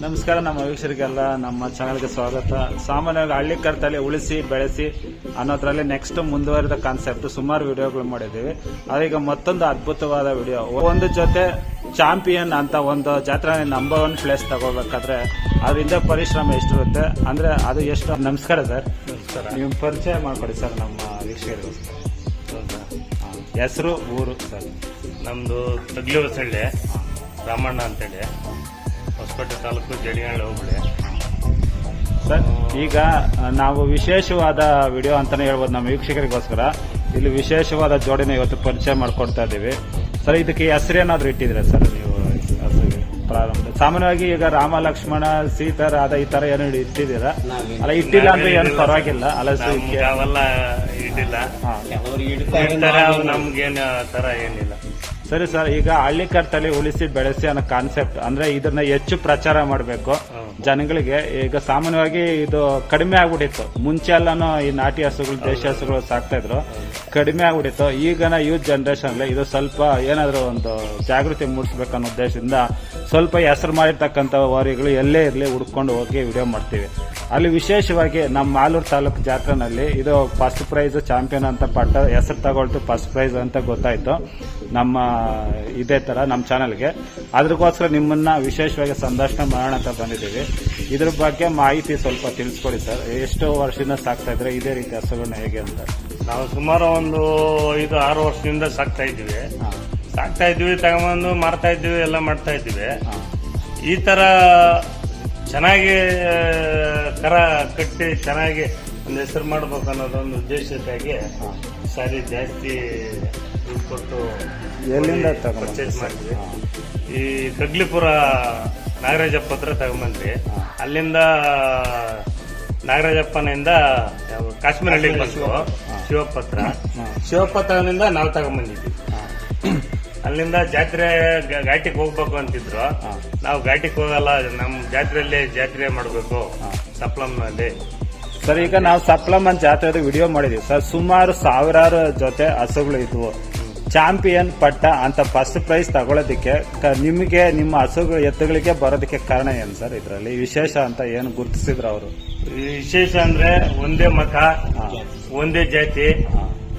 ನಮಸ್ಕಾರ ನಮ್ಮ ವೀಕ್ಷಕರಿಗೆಲ್ಲ ನಮ್ಮ ಚಾನಲ್ಗೆ ಸ್ವಾಗತ. ಸಾಮಾನ್ಯವಾಗಿ ಹಳ್ಳಿ ಕರ್ತಲ್ಲಿ ಉಳಿಸಿ ಬೆಳೆಸಿ ಅನ್ನೋದ್ರಲ್ಲಿ ನೆಕ್ಸ್ಟ್ ಮುಂದುವರಿದ ಕಾನ್ಸೆಪ್ಟ್ ಸುಮಾರು ವಿಡಿಯೋಗಳು ಮಾಡಿದ್ದೀವಿ. ಅದೀಗ ಮತ್ತೊಂದು ಅದ್ಭುತವಾದ ವಿಡಿಯೋ. ಒಂದು ಜೊತೆ ಚಾಂಪಿಯನ್ ಅಂತ ಒಂದು ಜಾತ್ರೆ ನಂಬರ್ ಒನ್ ಪ್ಲೇಸ್ ತಗೋಬೇಕಾದ್ರೆ ಅದರಿಂದ ಪರಿಶ್ರಮ ಎಷ್ಟಿರುತ್ತೆ? ಅಂದ್ರೆ ಅದು ಎಷ್ಟು? ನಮಸ್ಕಾರ ಸರ್. ನೀವು ಪರಿಚಯ ಮಾಡ್ಕೊಡಿ ಸರ್ ನಮ್ಮ ವೀಕ್ಷಕರಿಗೆ ಹೌದಾ? ಹೆಸರು ಊರು. ಸರ್. ನಮ್ದು ತಗ್ಲಿ ಹೊಸಳ್ಳಿ ರಾಮಣ್ಣ ಅಂತೇಳಿ. ಹೊಸಕೋಟೆ ತಾಲೂಕು ಜಡಿಯಾಳ ಹೋಬಳಿ. ಸರ್ ಈಗ ನಾವು ವಿಶೇಷವಾದ ವಿಡಿಯೋ ಅಂತಾನೆ ಹೇಳ್ಬೋದು ನಮ್ಮ ವೀಕ್ಷಕರಿಗೋಸ್ಕರ. ಇಲ್ಲಿ ವಿಶೇಷವಾದ ಜೋಡಿನ ಇವತ್ತು ಪರಿಚಯ ಮಾಡ್ಕೊಡ್ತಾ ಇದ್ದೀವಿ. ಸರ್ ಇದಕ್ಕೆ ಹೆಸರೇನಾದ್ರೂ ಇಟ್ಟಿದ್ರೆ ಸರ್ ನೀವು? ಪ್ರಾರಂಭ. ಸಾಮಾನ್ಯವಾಗಿ ಈಗ ರಾಮ ಲಕ್ಷ್ಮಣ ಸೀತಾರ ಅದ ಈ ತರ ಏನು ಇಟ್ಟಿದ್ದೀರಾ? ಅಲ್ಲ ಇಟ್ಟಿಲ್ಲ ಅಂದ್ರೆ ಏನು ಪರವಾಗಿಲ್ಲ. ಅಲ್ಲ ಅವೆಲ್ಲ ಅವು ನಮ್ಗೇನು ಆ ತರ ಏನಿಲ್ಲ. ಸರಿ ಸರ್ ಈಗ ಹಳ್ಳಿ ಕಟ್ಟಲ್ಲಿ ಉಳಿಸಿ ಬೆಳೆಸಿ ಅನ್ನೋ ಕಾನ್ಸೆಪ್ಟ್ ಅಂದ್ರೆ ಇದನ್ನ ಹೆಚ್ಚು ಪ್ರಚಾರ ಮಾಡಬೇಕು. ಜನಗಳಿಗೆ ಈಗ ಸಾಮಾನ್ಯವಾಗಿ ಇದು ಕಡಿಮೆ ಆಗ್ಬಿಟ್ಟಿತ್ತು. ಮುಂಚೆ ಎಲ್ಲಾನು ಈ ನಾಟಿ ಹಸುಗಳು ದೇಶಿ ಹಸುಗಳು ಸಾಕ್ತಾ ಇದ್ರು. ಕಡಿಮೆ ಆಗ್ಬಿಟ್ಟಿತ್ತು. ಈಗಿನ ಯೂತ್ ಜನರೇಷನ್ ಇದು ಸ್ವಲ್ಪ ಏನಾದರೂ ಒಂದು ಜಾಗೃತಿ ಮೂಡಿಸ್ಬೇಕು ಅನ್ನೋ ಉದ್ದೇಶದಿಂದ ಸ್ವಲ್ಪ ಹೆಸರು ಮಾಡಿರ್ತಕ್ಕಂಥ ವಾರಿಗಳು ಎಲ್ಲೇ ಇರಲಿ ಹುಡ್ಕೊಂಡು ಹೋಗಿ ವಿಡಿಯೋ ಮಾಡ್ತೀವಿ. ಅಲ್ಲಿ ವಿಶೇಷವಾಗಿ ನಮ್ಮ ಮಾಲೂರು ತಾಲೂಕು ಜಾತ್ರೆನಲ್ಲಿ ಇದು ಫಸ್ಟ್ ಪ್ರೈಸ್ ಚಾಂಪಿಯನ್ ಅಂತ ಪಟ್ಟ ಹೆಸರು ತಗೊಳ್ತು ಫಸ್ಟ್ ಪ್ರೈಸ್ ಅಂತ ಗೊತ್ತಾಯ್ತು. ನಮ್ಮ ಇದೇ ತರ ನಮ್ಮ ಚಾನಲ್ಗೆ ಅದಕ್ಕೋಸ್ಕರ ನಿಮ್ಮನ್ನ ವಿಶೇಷವಾಗಿ ಸಂದರ್ಶನ ಮಾಡೋಣ ಅಂತ ಬಂದಿದ್ದೀವಿ. ಇದ್ರ ಬಗ್ಗೆ ಮಾಹಿತಿ ಸ್ವಲ್ಪ ತಿಳಿಸ್ಕೊಡಿ ಸರ್. ಎಷ್ಟು ವರ್ಷದಿಂದ ಸಾಕ್ತಾ ಇದ್ರೆ ಇದೇ ರೀತಿ ಹಸುಗಳನ್ನ ಹೇಗೆ ಅಂತ. ನಾವು ಸುಮಾರು ಒಂದು ಐದು ಆರು ವರ್ಷದಿಂದ ಸಾಕ್ತಾ ಇದ್ದೀವಿ. ಸಾಕ್ತಾ ಇದ್ವಿ ತಗೊಂಬಂದು ಮಾರ್ತಾ ಇದ್ವಿ ಎಲ್ಲ ಮಾಡ್ತಾ ಇದ್ದೀವಿ. ಈ ತರ ಚೆನ್ನಾಗಿ ಕರ ಕಟ್ಟಿ ಚೆನ್ನಾಗಿ ಒಂದು ಹೆಸರು ಮಾಡ್ಬೇಕು ಅನ್ನೋದೊಂದು ಉದ್ದೇಶಕ್ಕಾಗಿ ಸಾರಿ ಜಾಸ್ತಿ ದುಡ್ಡು ಕೊಟ್ಟು ಎಲ್ಲಿಂದ ಪರ್ಚೇಸ್ ಮಾಡಿದ್ವಿ. ಈ ಕಗ್ಲಿಪುರ ನಾಗರಾಜಪ್ಪ ಹತ್ರ ತಗೊಂಬಂದ್ವಿ. ಅಲ್ಲಿಂದ ನಾಗರಾಜಪ್ಪನಿಂದ ಕಾಶ್ಮೀರ ಹಳ್ಳಿ ಬಸ್ಸು ಶಿವಪ್ಪ ಹತ್ರ. ಶಿವಪ್ಪ ತಗೊಂಡಿಂದ ನಾವು ತಗೊಂಬಂದಿದ್ವಿ. ಅಲ್ಲಿಂದ ಜಾತ್ರೆ ಘಾಟಿಗೆ ಹೋಗ್ಬೇಕು ಅಂತಿದ್ರು. ನಾವು ಘಾಟಿಗೆ ಹೋಗಲ್ಲ ನಮ್ಮ ಜಾತ್ರೆಯಲ್ಲಿ ಜಾತ್ರೆ ಮಾಡಬೇಕು ಸಪ್ಲಮ್ನಲ್ಲಿ. ಸರ್ ಈಗ ನಾವು ಸಪ್ಲಮ್ ಅಂತ ಜಾತ್ರೆ ವಿಡಿಯೋ ಮಾಡಿದೀವಿ. ಸರ್ ಸುಮಾರು ಸಾವಿರಾರು ಜೊತೆ ಹಸುಗಳು ಇದ್ವು. ಚಾಂಪಿಯನ್ ಪಟ್ಟ ಅಂತ ಫಸ್ಟ್ ಪ್ರೈಸ್ ತಗೊಳ್ಳೋದಕ್ಕೆ ನಿಮಗೆ ನಿಮ್ಮ ಹಸುಗಳು ಎತ್ತುಗಳಿಗೆ ಬರೋದಕ್ಕೆ ಕಾರಣ ಏನು ಸರ್ ಇದರಲ್ಲಿ? ವಿಶೇಷ ಅಂತ ಏನು ಗುರುತಿಸಿದ್ರು ಅವರು? ವಿಶೇಷ ಅಂದ್ರೆ ಒಂದೇ ಮಖ ಒಂದೇ ಜಾತಿ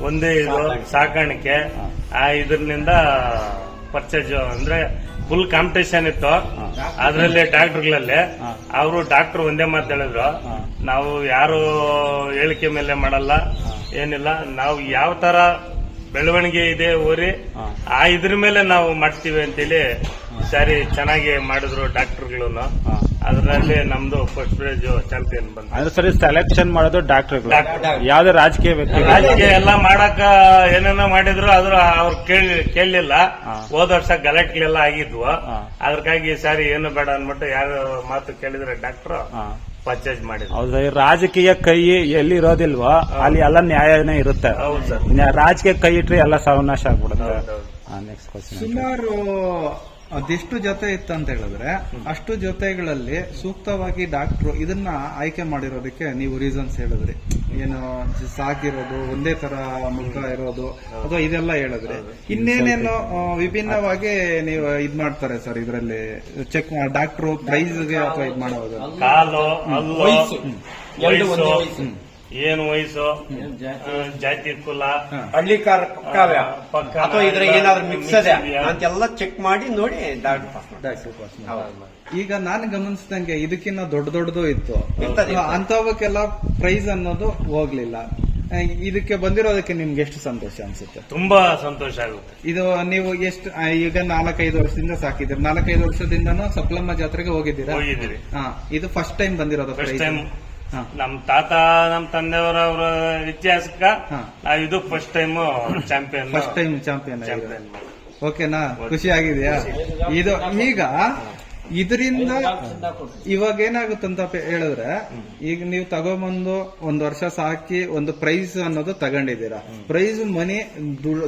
ಒಂದೇ ಇದು ಸಾಕಾಣಿಕೆ. ಆ ಇದರಿಂದ ಪರ್ಚೇಸ್ ಅಂದ್ರೆ ಫುಲ್ ಕಾಂಪಿಟೇಷನ್ ಇತ್ತು. ಅದರಲ್ಲಿ ಡಾಕ್ಟರ್ಗಳಲ್ಲಿ. ಅವರು ಡಾಕ್ಟರ್ ಒಂದೇ ಮಾತು ಹೇಳಿದ್ರು. ನಾವು ಯಾರು ಹೇಳಿಕೆ ಮೇಲೆ ಮಾಡಲ್ಲ. ಏನಿಲ್ಲ. ನಾವು ಯಾವ ತರ ಬೆಳವಣಿಗೆ ಇದೆ ಓರಿ. ಆ ಇದ್ರ ಮೇಲೆ ನಾವು ಮಾಡ್ತೀವಿ ಅಂತೇಳಿ ಸರಿ ಚೆನ್ನಾಗಿ ಮಾಡಿದ್ರು ಡಾಕ್ಟರ್ಗಳು ಹಾ. ಅದರಲ್ಲಿ ನಮ್ದು ಫಸ್ಟ್ ಪ್ರೈಸ್ ಚಾಂಪಿಯನ್ ಬಂದ ಅಂದ್ರೆ ಸರಿ ಸೆಲೆಕ್ಷನ್ ಮಾಡೋದು ಡಾಕ್ಟರ್ಗಳು ಡಾಕ್ಟರ್. ಯಾವ್ದು ರಾಜಕೀಯ ವ್ಯಕ್ತಿ ರಾಜಕೀಯ ಎಲ್ಲ ಮಾಡಕ ಏನೇನೋ ಮಾಡಿದ್ರು ಆದ್ರೂ ಅವ್ರು ಕೇಳಿ ಕೇಳಲಿಲ್ಲ. ಹೋದ ವರ್ಷ ಗಲಾಟೆಗಳೆಲ್ಲ ಆಗಿದ್ವು. ಅದಕ್ಕಾಗಿ ಈ ಸಾರಿ ಏನು ಬೇಡ ಅನ್ಬಿಟ್ಟು ಯಾರು ಮಾತು ಕೇಳಿದ್ರೆ ಡಾಕ್ಟರ್. ಪರ್ಚೇಸ್ ಮಾಡಿದ್ರು. ಹೌದು ರಾಜಕೀಯ ಕೈ ಎಲ್ಲಿ ಇರೋದಿಲ್ವೋ ಅಲ್ಲಿ ಎಲ್ಲ ನ್ಯಾಯನೇ ಇರುತ್ತೆ. ಹೌದು ಸರ್. ರಾಜಕೀಯ ಕೈ ಇಟ್ರೆ ಎಲ್ಲ ಸರ್ವನಾಶ ಆಗ್ಬಿಡುತ್ತೆ. ನೆಕ್ಸ್ಟ್ ಕ್ವಶನ್ ಸುಮಾರು ಅದೆಷ್ಟು ಜೊತೆ ಇತ್ತು ಅಂತ ಹೇಳಿದ್ರೆ ಅಷ್ಟು ಜೊತೆಗಳಲ್ಲಿ ಸೂಕ್ತವಾಗಿ ಡಾಕ್ಟ್ರು ಇದನ್ನ ಆಯ್ಕೆ ಮಾಡಿರೋದಕ್ಕೆ ನೀವು ರೀಸನ್ಸ್ ಹೇಳಿದ್ರಿ. ಏನು ಸಾಕಿರೋದು ಒಂದೇ ತರ ಮುಖ ಇರೋದು ಅಥವಾ ಇದೆಲ್ಲ ಹೇಳಿದ್ರಿ. ಇನ್ನೇನೇನು ವಿಭಿನ್ನವಾಗಿ ನೀವು ಇದ್ ಮಾಡ್ತಾರೆ ಸರ್ ಇದರಲ್ಲಿ? ಚೆಕ್ ಡಾಕ್ಟ್ರು ಪ್ರೈಸ್ಗೆ ಅಥವಾ ಇದ್ ಮಾಡೋದು? ಏನು ವಯಸ್ಸು? ಜಾತಿ? ಕುಲ? ಹಳ್ಳಿ ಕಾರ ಪಕ್ಕವೇ ಪಕ್ಕ ಅಥವಾ ಇದ್ರ ಏನಾದ್ರು ಮಿಕ್ಸ್? ಅಂತೆಲ್ಲ ಚೆಕ್ ಮಾಡಿ ನೋಡಿ ಡಾಕ್ಟರ್ ಪಾಸ್ ಈಗ ನಾನು ಗಮನಿಸಿದಂಗೆ ಇದಕ್ಕಿನ್ನ ದೊಡ್ಡ ದೊಡ್ಡದು ಇತ್ತು. ಅಂತವಕ್ಕೆಲ್ಲ ಪ್ರೈಸ್ ಅನ್ನೋದು ಹೋಗ್ಲಿಲ್ಲ. ಇದಕ್ಕೆ ಬಂದಿರೋದಕ್ಕೆ ನಿಮ್ಗೆ ಎಷ್ಟು ಸಂತೋಷ ಅನ್ಸುತ್ತೆ? ತುಂಬಾ ಸಂತೋಷ ಆಗುತ್ತೆ. ಇದು ನೀವು ಎಷ್ಟು ಈಗ ನಾಲ್ಕೈದು ವರ್ಷದಿಂದ ಸಾಕಿದ್ರಿ ನಾಲ್ಕೈದು ವರ್ಷದಿಂದನೂ ಸಪ್ಲಮ್ಮ ಜಾತ್ರೆಗೆ ಹೋಗಿದ್ದೀರಾ? ಹೋಗಿದ್ದೀವಿ ಇದು ಫಸ್ಟ್ ಟೈಮ್ ಬಂದಿರೋದು ನಮ್ ತಾತ ನಮ್ ತಂದೆಯವರ ಅವರ ಇತಿಹಾಸಕ್ಕ. ನಾವ್ ಇದು first time champion first time champion champion ಓಕೆನಾ ಖುಷಿ ಆಗಿದೆಯಾ? ಇದು ಈಗ ಇದರಿಂದ ಇವಾಗ ಏನಾಗುತ್ತಂತ ಹೇಳಿದ್ರೆ ಈಗ ನೀವು ತಗೊಂಬಂದು ಒಂದ್ ವರ್ಷ ಸಾಕಿ ಒಂದು ಪ್ರೈಸ್ ಅನ್ನೋದು ತಗೊಂಡಿದ್ದೀರಾ. ಪ್ರೈಸ್ ಮನಿ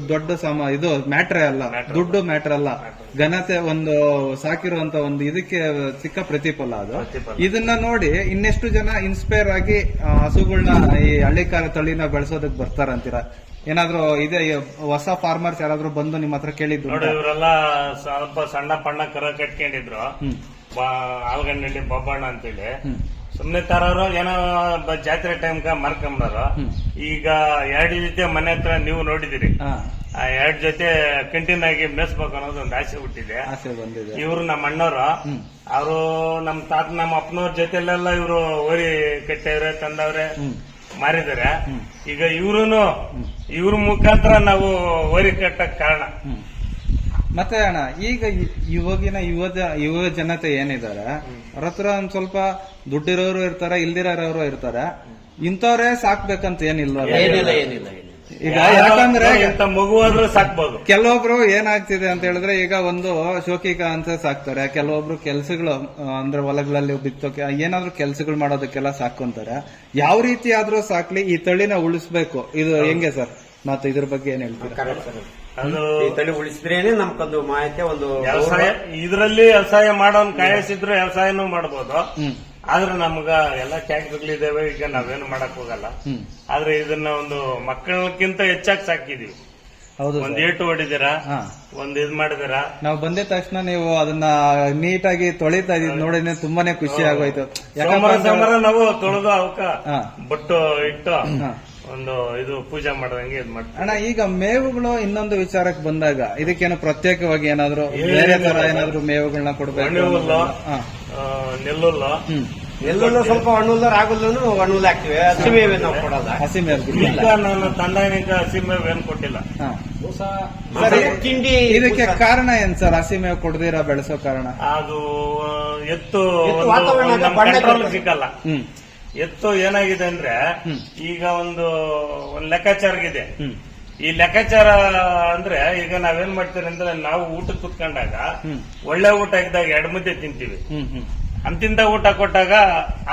ದೊಡ್ಡ ಸಮ ಇದು ಮ್ಯಾಟ್ರೇ ಅಲ್ಲ. ದುಡ್ಡು ಮ್ಯಾಟ್ರ್ ಅಲ್ಲ. ಘನತೆ ಒಂದು ಸಾಕಿರುವಂತ ಒಂದು ಇದಕ್ಕೆ ಸಿಕ್ಕ ಪ್ರತಿಫಲ ಅದು. ಇದನ್ನ ನೋಡಿ ಇನ್ನೆಷ್ಟು ಜನ ಇನ್ಸ್ಪೈರ್ ಆಗಿ ಹಸುಗಳನ್ನ ಹಸುಗಳ್ನ ಈ ಹಳ್ಳಿಕಾರ ತಳಿನ ಬೆಳೆಸೋದಕ್ ಬರ್ತಾರಂತೀರಾ? ಏನಾದ್ರೂ ಇದೆ ಹೊಸ ಫಾರ್ಮರ್ಸ್ ಯಾರಾದ್ರೂ ಬಂದು ನಿಮ್ಮ ಹತ್ರ ಕೇಳಿದ್ರು ನೋಡಿ ಇವರೆಲ್ಲ ಸ್ವಲ್ಪ ಸಣ್ಣ ಪಣ್ಣ ಕರ ಕಟ್ಕೊಂಡಿದ್ರು. ಆಲ್ಗಂಡಿ ಆಲ್ಗಂಡಳ್ಳಿ ಬೊಬ್ಬಣ್ಣ ಅಂತೇಳಿ. ಸುಮ್ನೆ ತರೋರು ಏನೋ ಜಾತ್ರೆ ಟೈಮ್ ಮಾರ್ಕೊಂಬರೋರು. ಹ್ಮ್. ಈಗ ಎರಡು ಜೊತೆ ಮನೆ ಹತ್ರ ನೀವು ನೋಡಿದಿರಿ. ಆ ಎರಡು ಜೊತೆ ಕಂಟಿನ್ಯೂ ಆಗಿ ಮೇಸ್ಬೇಕು ಅನ್ನೋದು ಒಂದು ಆಸೆ ಹುಟ್ಟಿದೆ. ಆಸೆ ಬಂದಿದೆ. ಇವರು ನಮ್ಮ ಅಣ್ಣವರು. ಅವರು ನಮ್ಮ ತಾತ ನಮ್ಮ ಅಪ್ಪನವ್ರ ಜೊತೆಲೆಲ್ಲ ಇವರು ಓರಿ ಕಟ್ಟವ್ರೆ ತಂದವ್ರೆ. ಮಾರಿದ್ದಾರೆ. ಈಗ ಇವರು ಇವ್ರ ಮುಖಾಂತರ ನಾವು ಓರಿ ಕಟ್ಟಕ್ ಕಾರಣ. ಮತ್ತೆ ಅಣ್ಣ ಈಗ ಇವಾಗಿನ ಯುವ ಯುವ ಜನತೆ ಏನಿದ್ದಾರೆ ಅವ್ರ ಹತ್ರ ಒಂದ್ ಸ್ವಲ್ಪ ದುಡ್ಡಿರೋರು ಇರ್ತಾರೆ ಇಲ್ದಿರೋರು ಇರ್ತಾರೆ. ಇಂಥವ್ರೇ ಸಾಕ್ಬೇಕಂತ ಏನಿಲ್ಲ ಏನಿಲ್ಲ ಏನಿಲ್ಲ ಏನಿಲ್ಲ. ಈಗ ಯಾಕಂದ್ರೆ ಮಗುವಾದ್ರೂ ಸಾಕ್ಬೋದು. ಕೆಲವೊಬ್ರು ಏನಾಗ್ತಿದೆ ಅಂತ ಹೇಳಿದ್ರೆ ಈಗ ಒಂದು ಶೋಕಿಕ ಅಂತ ಸಾಕ್ತಾರೆ ಕೆಲವೊಬ್ರು ಕೆಲ್ಸಗಳು ಅಂದ್ರೆ ಹೊಲಗಳಲ್ಲಿ ಬಿತ್ತೋಕೆ ಏನಾದ್ರೂ ಕೆಲಸಗಳು ಮಾಡೋದಕ್ಕೆಲ್ಲ ಸಾಕೊಂತಾರೆ. ಯಾವ ರೀತಿ ಆದ್ರೂ ಸಾಕ್ಲಿ ಈ ತಳಿನ ಉಳಿಸ್ಬೇಕು. ಇದು ಹೆಂಗೆ ಸರ್? ಮತ್ತೆ ಇದ್ರ ಬಗ್ಗೆ ಏನ್ ಹೇಳ್ತೀರಾ? Correct sir. ಅದು ಈ ತಳಿ ಉಳಿಸಿದ್ರೇನೆ ನಮ್ಗೊಂದು ಮಾಹಿತಿ ಒಂದು ವ್ಯವಸಾಯ ಇದರಲ್ಲಿ ವ್ಯವಸಾಯ ಮಾಡೋನ್ ಕಾಯಿಸಿದ್ರೆ ವ್ಯವಸಾಯನೂ ಮಾಡ್ಬೋದು. ಹ್ಮ್. ಆದ್ರೆ ನಮ್ಗ ಎಲ್ಲ ಇದಾವೆ ಈಗ ನಾವೇನು ಮಾಡಕ್ ಹೋಗಲ್ಲ. ಆದ್ರೆ ಇದನ್ನ ಒಂದು ಮಕ್ಕಳಕ್ಕಿಂತ ಹೆಚ್ಚಾಗಿ ಸಾಕಿದೀವಿ. ಹೌದು ಒಂದ್. ಏಟು ಹೊಡಿದಿರ? ಒಂದ್ ಇದ್ ಮಾಡಿದಿರ? ನಾವು ಬಂದಿದ ತಕ್ಷಣ ನೀವು ಅದನ್ನ ನೀಟಾಗಿ ತೊಳಿತಾ ಇದೀವಿ ನೋಡಿ ತುಂಬಾನೇ ಖುಷಿ ಆಗೋಯ್ತು. ಸೋಮವಾರ ನಾವು ತೊಳೆದು ಅವಕ್ಕ ಹಾ. ಬಟ್ಟು ಇಟ್ಟು ಒಂದು ಇದು ಪೂಜೆ ಮಾಡದಂಗೆ ಇದ್ ಮಾಡ್ತೀವಿ. ಅಣ್ಣ ಈಗ ಮೇವುಗಳು ಇನ್ನೊಂದು ವಿಚಾರಕ್ಕೆ ಬಂದಾಗ ಇದಕ್ಕೇನು ಪ್ರತ್ಯೇಕವಾಗಿ ಏನಾದ್ರು ಬೇರೆ ತರ ಏನಾದ್ರು ಮೇವುಗಳನ್ನ ಕೊಡ್ಬೇಕು ನೆಲ್ಲುಲ್ಲ. ನೆಲ್ಲುಲ್ಲು ಸ್ವಲ್ಪ ಹಣ್ಣುಲ್ಲ ರಾಗುಲ್ಲೂ ಹಣ್ಣುಲ್ಲ ಹಾಕ್ತಿವಿ. ಹಸಿಮೇವೆ ನಾವು ಕೊಡಲ್ಲ. ಹಸಿ ಮೇವು ಈಗ ನಾನು ಹಸಿ ಹಸಿಮೆ ಏನು ಕೊಟ್ಟಿಲ್ಲ. ತಿಂಡಿ ಇದಕ್ಕೆ ಕಾರಣ ಏನ್ ಸರ್? ಹಸಿ ಮೇವು ಕೊಡದಿರ ಬೆಳೆಸೋ ಕಾರಣ? ಅದು ಎತ್ತು ಎತ್ತು ವಾತಾವರಣ ಸಿಕ್ಕಲ್ಲ ಎತ್ತು ಏನಾಗಿದೆ ಅಂದ್ರೆ ಈಗ ಒಂದು ಒಂದು ಲೆಕ್ಕಾಚಾರಗಿದೆ. ಈ ಲೆಕ್ಕಾಚಾರ ಅಂದ್ರೆ ಈಗ ನಾವೇನ್ ಮಾಡ್ತೀವಿ ಅಂದ್ರೆ ನಾವು ಊಟ ಕುತ್ಕೊಂಡಾಗ ಒಳ್ಳೆ ಊಟ ಇದ್ದಾಗ ಎರಡು ಮುದ್ದೆ ತಿಂತೀವಿ. ಅಂತಿಂದ ಊಟ ಕೊಟ್ಟಾಗ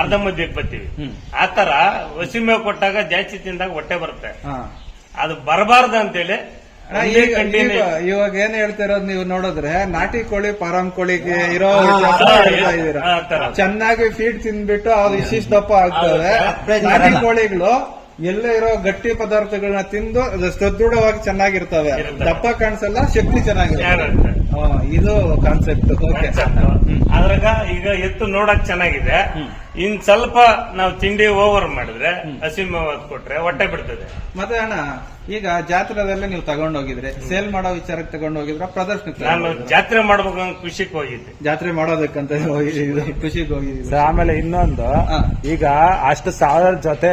ಅರ್ಧ ಮುದ್ದೆ ಬರ್ತೀವಿ. ಆ ಆತರ ವಸಿಮೆ ಕೊಟ್ಟಾಗ ಜಾಸ್ತಿ ತಿಂದಾಗ ಹೊಟ್ಟೆ ಬರುತ್ತೆ. ಹಾ. ಅದು ಬರಬಾರ್ದು ಅಂತೇಳಿ ಇವಾಗ ಏನ್ ಹೇಳ್ತಿರೋದು ನೀವು ನೋಡಿದ್ರೆ ನಾಟಿ ಕೋಳಿ ಫಾರಂ ಕೋಳಿಗೆ ಇರೋ ತರ. ಚೆನ್ನಾಗಿ ಫೀಡ್ ತಿಂದ್ಬಿಟ್ಟು ಅದು ಇಶಿಷ್ಟಪ್ಪ ಆಗ್ತವೆ ನಾಟಿ ಕೋಳಿಗಳು ಎಲ್ಲೇ ಇರೋ ಗಟ್ಟಿ ಪದಾರ್ಥಗಳನ್ನ ತಿಂದು ಅದು ಸದೃಢವಾಗಿ ಚೆನ್ನಾಗಿರ್ತವೆ. ದಪ್ಪ ಕಾಣಿಸಲ್ಲ ಶಕ್ತಿ ಚೆನ್ನಾಗಿರುತ್ತೆ. ಇದು ಕಾನ್ಸೆಪ್ಟ್ ಅದ್ರಾಗ ಈಗ ಎತ್ತು ನೋಡಕ್ ಚೆನ್ನಾಗಿದೆ. ಇನ್ ಸ್ವಲ್ಪ ನಾವು ತಿಂಡಿ ಓವರ್ ಮಾಡಿದ್ರೆ ಹಸಿ ಮೇವು ಕೊಟ್ರೆ ಹೊಟ್ಟೆ ಬಿಡ್ತದೆ. ಮತ್ತೆ ಅಣ್ಣ ಈಗ ಜಾತ್ರೆದಲ್ಲೇ ನೀವು ತಗೊಂಡೋಗಿದ್ರೆ ಸೇಲ್ ಮಾಡೋ ವಿಚಾರಕ್ಕೆ ತಗೊಂಡೋಗಿದ್ರ ಪ್ರದರ್ಶನಕ್ಕೆ ನಾನು? ಜಾತ್ರೆ ಮಾಡ್ಬೇಕು ಅಂತ ಖುಷಿಗೆ ಹೋಗಿದ್ದೆ. ಜಾತ್ರೆ ಮಾಡೋದಕ್ಕಂತ ಇದು ಖುಷಿಗೆ ಹೋಗಿದ್ದೆ ಆಮೇಲೆ ಇನ್ನೊಂದು ಈಗ ಅಷ್ಟು ಸಾವಿರ ಜೊತೆ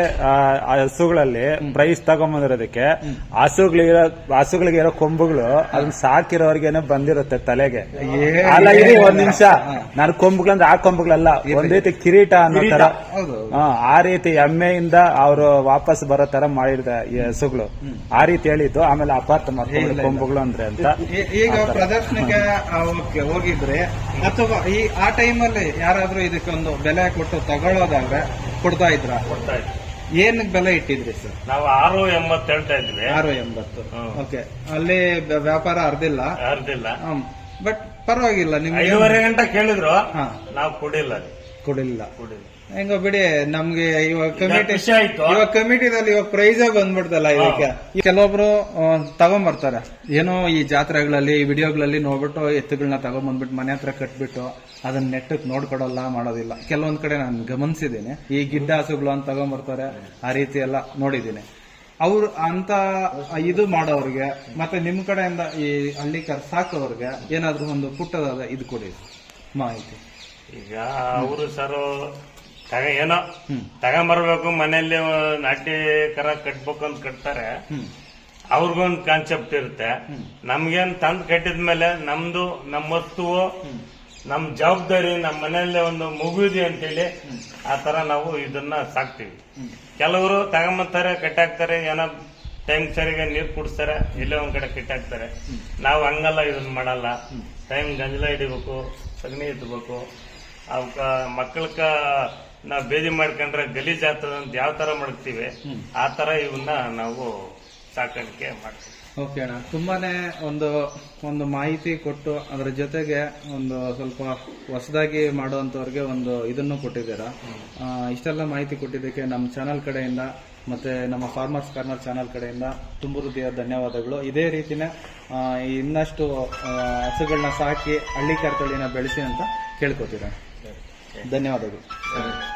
ಹಸುಗಳಲ್ಲಿ ಪ್ರೈಸ್ ತಗೊಂಬಂದಿರೋದಕ್ಕೆ ಹಸುಗಳಿರೋ ಹಸುಗಳಿಗೆ ಇರೋ ಕೊಂಬುಗಳು ಅದನ್ನ ಸಾಕಿರೋರ್ಗೆನೆ ಬಂದಿರುತ್ತೆ ತಲೆಗೆ. ಏ- ಅಲ್ಲ ಇರಿ ಒಂದ್ ನಿಮಿಷ. ನಾನು ಕೊಂಬುಗಳಂದ್ರೆ ಆ ಕೊಂಬುಗಳಲ್ಲ ಒಂದ್ ರೀತಿ ಕಿರೀಟ ಅನ್ನೋ ತರ. ಆ ರೀತಿ ಎಮ್ಮೆಯಿಂದ ಅವರು ವಾಪಸ್ ಬರೋ ತರ ಮಾಡಿದ ಈ ಹಸುಗಳು. ಆ ರೀತಿ ಹೇಳಿದ್ದು ಆಮೇಲೆ ಅಪಾರ್ಥ ಮಾಡ್ಕೊಂಡು ಕೊಂಬುಗಳು ಅಂದ್ರೆ ಅಂತ. ಈಗ ಪ್ರದರ್ಶನಕ್ಕೆ ಹೋಗಿದ್ರೆ ಅಥವಾ ಈ ಆ ಟೈಮಲ್ಲಿ ಯಾರಾದ್ರೂ ಇದಕ್ಕೊಂದು ಬೆಲೆ ಕೊಟ್ಟು ತಗೊಳ್ಳೋದಾದ್ರೆ ಕೊಡ್ತಾ ಇದ್ರ? ಕೊಡ್ತಾ ಏನ್ ಬೆಲೆ ಇಟ್ಟಿದ್ರಿ ಸರ್? ನಾವು ಆರು ಎಂಬತ್ತು ಹೇಳ್ತಾ ಇದ್ವಿ. ಆರು ಎಂಬತ್ತು. ಹ್ಮ್. ಓಕೆ ಅಲ್ಲಿ ವ್ಯಾಪಾರ ಅರ್ಧಿಲ್ಲ ಅರ್ಧಿಲ್ಲ ಬಟ್ ಪರವಾಗಿಲ್ಲ ನಿಮ್ಗೆ ಐದೂವರೆ ಗಂಟೆ ಕೇಳಿದ್ರು ಹಾ. ನಾವು ಕೊಡಿಲ್ಲ. ಕೊಡಿಲ್ಲ ಕೊಡಿಲ್ಲ ಹೆಂಗೋ ಬಿಡಿ ನಮ್ಗೆ ಇವಾಗ ಕಮಿಟಿ ಇವಾಗ ಕಮಿಟಿದಲ್ಲಿ ಇವಾಗ ಪ್ರೈಸ್ ಬಂದ್ಬಿಡ್ತಲ್ಲ ಇದಕ್ಕೆ. ಕೆಲವೊಬ್ರು ತಗೊಂಬರ್ತಾರೆ. ಏನೋ ಈ ಜಾತ್ರೆಗಳಲ್ಲಿ ಈ ವಿಡಿಯೋಗಳಲ್ಲಿ ನೋಡ್ಬಿಟ್ಟು ಎತ್ತುಗಳನ್ನ ತಗೊಂಡ್ಬಂದ್ಬಿಟ್ಟು ಮನೆ ಹತ್ರ ಕಟ್ಬಿಟ್ಟು ಅದನ್ನ ನೆಟ್ಟಕ್ ನೋಡ್ಕೊಡಲ್ಲ ಮಾಡೋದಿಲ್ಲ. ಕೆಲವೊಂದ್ ಕಡೆ ನಾನು ಗಮನಿಸಿದ್ದೀನಿ. ಈ ಗಿಡ್ಡ ಹಸುಗಳು ಅಂತ ತಗೊಂಬರ್ತಾರೆ ಆ ರೀತಿ ಎಲ್ಲ ನೋಡಿದ್ದೀನಿ. ಅವ್ರು ಅಂತ ಇದು ಮಾಡೋರ್ಗೆ ಮತ್ತೆ ನಿಮ್ ಕಡೆಯಿಂದ ಈ ಹಳ್ಳಿ ಕರ್ ಸಾಕೋರ್ಗೆ ಏನಾದ್ರೂ ಒಂದು ಪುಟ್ಟದಾದ ಇದು ಕೊಡಿ ಮಾಹಿತಿ. ಈಗ ಅವರು ಸರ್ ತಗ ಏನೋ ತಗೊಂಬರ್ಬೇಕು ಮನೆಯಲ್ಲಿ ನಾಟಿ ಕರ ಕಟ್ಬೇಕು ಅಂತ ಕಟ್ತಾರೆ. ಅವ್ರಿಗೊಂದು ಕಾನ್ಸೆಪ್ಟ್ ಇರುತ್ತೆ. ನಮ್ಗೇನ್ ತಂದ್ ಕಟ್ಟಿದ್ಮೇಲೆ ನಮ್ದು ನಮ್ಮ ವಸ್ತುವು ನಮ್ ಜವಾಬ್ದಾರಿ ನಮ್ಮ ಮನೆಯಲ್ಲೇ ಒಂದು ಮುಗುದಿ ಅಂತೇಳಿ ಆ ತರ ನಾವು ಇದನ್ನ ಸಾಕ್ತಿವಿ. ಕೆಲವರು ತಗೊಂಬತ್ತಾರೆ ಕಟ್ಟಾಕ್ತಾರೆ ಏನೋ ಟೈಮ್ ಸರಿಗೆ ನೀರು ಕುಡಿಸ್ತಾರೆ ಇಲ್ಲೇ ಒಂದ್ ಕಡೆ ಕಟ್ಟಾಕ್ತಾರೆ. ನಾವು ಹಂಗಲ್ಲ ಇದನ್ನ ಮಾಡಲ್ಲ. ಟೈಮ್ ಗಂಜಲ ಹಿಡಿಬೇಕು ಸಗಣಿ ಎತ್ತಬೇಕು ಅವಕ್ಕ ಮಕ್ಕಳಕ್ಕ ನಾವ್ ಬೇದಿ ಮಾಡ್ಕೊಂಡ್ರೆ ಗಲೀಜ್ ಆಗ್ತದ ಅಂತ ಯಾವ ತರ ಮಾಡ್ತೀವಿ ಆ ತರ ಇವನ್ನ ನಾವು ಸಾಕಾಣಿಕೆ ಮಾಡ್ತೀವಿ. ಓಕೆ ಅಣ್ಣ ತುಂಬಾನೇ ಒಂದು ಒಂದು ಮಾಹಿತಿ ಕೊಟ್ಟು ಅದರ ಜೊತೆಗೆ ಒಂದು ಸ್ವಲ್ಪ ಹೊಸದಾಗಿ ಮಾಡುವಂತವ್ರಿಗೆ ಒಂದು ಇದನ್ನು ಕೊಟ್ಟಿದ್ದೀರಾ. ಇಷ್ಟೆಲ್ಲ ಮಾಹಿತಿ ಕೊಟ್ಟಿದ್ದಕ್ಕೆ ನಮ್ಮ ಚಾನಲ್ ಕಡೆಯಿಂದ ಮತ್ತೆ ನಮ್ಮ ಫಾರ್ಮರ್ಸ್ ಕಾರ್ನರ್ ಚಾನಲ್ ಕಡೆಯಿಂದ ತುಂಬ ಹೃದಯ ಧನ್ಯವಾದಗಳು. ಇದೇ ರೀತಿನೇ ಇನ್ನಷ್ಟು ಹಸುಗಳನ್ನ ಸಾಕಿ ಹಳ್ಳಿ ಕರ್ತಳಿನ ಬೆಳೆಸಿ ಅಂತ ಕೇಳ್ಕೊತೀರಾ. धन्यवाद अभी।